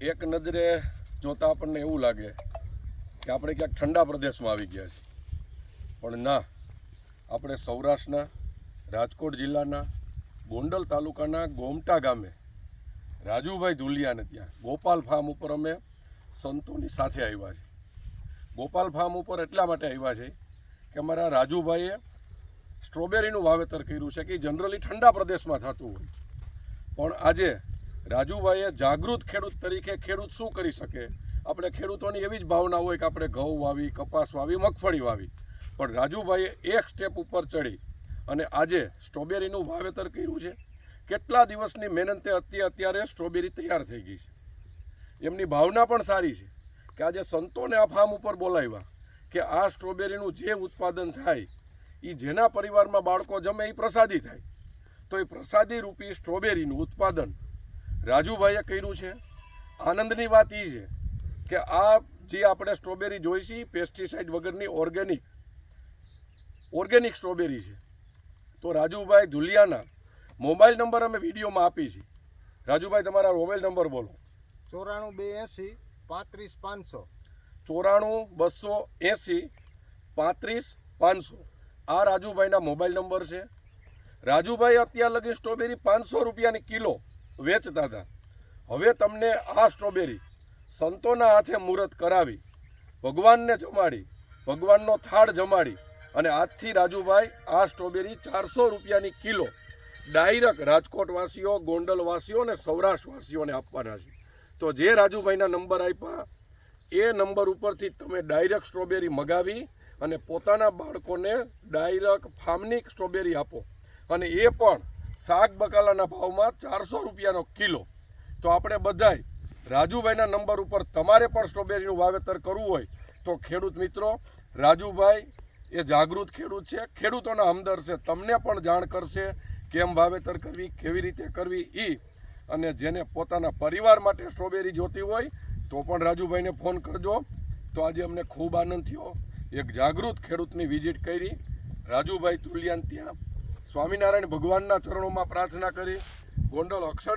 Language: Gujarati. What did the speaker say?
એક નજરે જોતા આપણને એવું લાગે કે આપણે ક્યાંક ઠંડા પ્રદેશમાં આવી ગયા છીએ પણ ના, આપણે સૌરાષ્ટ્રના, રાજકોટ જિલ્લાના, ગોંડલ તાલુકાના ગોમટા ગામે રાજુભાઈ ધુલિયાને ત્યાં ગોપાલ ફાર્મ ઉપર અમે સંતોની સાથે આવ્યા છીએ ગોપાલ ફાર્મ ઉપર એટલા માટે આવ્યા છે કે અમારા રાજુભાઈએ સ્ટ્રોબેરીનું વાવેતર કર્યું છે કે જનરલી ઠંડા પ્રદેશમાં થતું હોય. પણ આજે રાજુભાઈએ જાગૃત ખેડૂત તરીકે ખેડૂત શું કરી શકે? આપણે ખેડૂતોની એવી જ ભાવના હોય કે આપણે ઘઉં વાવી, કપાસ વાવી, મગફળી વાવી. પણ રાજુભાઈએ એક સ્ટેપ ઉપર ચડી અને આજે સ્ટ્રોબેરીનું વાવેતર કર્યું છે. કેટલા દિવસની મહેનતે અત્યારે અત્યારે સ્ટ્રોબેરી તૈયાર થઈ ગઈ છે? એમની ભાવના પણ સારી છે કે આજે સંતોને આ ફાર્મ ઉપર બોલાવ્યા કે આ સ્ટ્રોબેરીનું જે ઉત્પાદન થાય એ જેના પરિવારમાં બાળકો જમે એ પ્રસાદી થાય. તો એ પ્રસાદી રૂપી સ્ટ્રોબેરીનું ઉત્પાદન રાજુભાઈએ કર્યું છે. આનંદની વાત એ છે કે આ જે આપણે સ્ટ્રોબેરી જોઈશી પેસ્ટિસાઇડ વગરની ઓર્ગેનિક ઓર્ગેનિક સ્ટ્રોબેરી છે. તો રાજુભાઈ ધુલિયાના મોબાઈલ નંબર અમે વિડીયોમાં આપી છે. રાજુભાઈ તમારા મોબાઈલ નંબર બોલો. ચોરાણું બે એંસી પાંત્રીસ પાંચસો. ચોરાણું બસો એંસી પાંત્રીસ પાંચસો. આ રાજુભાઈના મોબાઈલ નંબર છે. રાજુભાઈ અત્યાર લગી સ્ટ્રોબેરી પાંચસો રૂપિયાની કિલો વેચતા હતા. હવે તમને આ સ્ટ્રોબેરી સંતોના હાથે મુહૂર્ત કરાવી, ભગવાનને જમાડી, ભગવાનનો થાળ જમાડી અને આજથી રાજુભાઈ આ સ્ટ્રોબેરી ચારસો રૂપિયાની કિલો ડાયરેક્ટ રાજકોટવાસીઓ, ગોંડલવાસીઓ અને સૌરાષ્ટ્રવાસીઓને આપવાના છે. તો જે રાજુભાઈના નંબર આપ્યા, એ નંબર ઉપરથી તમે ડાયરેક્ટ સ્ટ્રોબેરી મગાવી અને પોતાના બાળકોને ડાયરેક્ટ ફાર્મની સ્ટ્રોબેરી આપો. અને એ પણ શાક બકાલાના ભાવમાં ચારસો રૂપિયાનો કિલો. તો આપણે બધાય રાજુભાઈના નંબર ઉપર તમારે પણ સ્ટ્રોબેરીનું વાવેતર કરવું હોય તો ખેડૂત મિત્રો, રાજુભાઈ એ જાગૃત ખેડૂત છે. ખેડૂતોના હમદર છે. તમને પણ જાણ કરશે કેમ વાવેતર કરવી, કેવી રીતે કરવી એ અને જેને પોતાના પરિવાર માટે સ્ટ્રોબેરી જોતી હોય તો પણ રાજુભાઈને ફોન કરજો. તો આજે અમને ખૂબ આનંદ થયો. એક જાગૃત ખેડૂતની વિઝિટ કરી. રાજુભાઈ તુલિયાન ત્યાં સ્વામિનારાયણ ભગવાનના ચરણોમાં પ્રાર્થના કરી ગોંડલ અક્ષર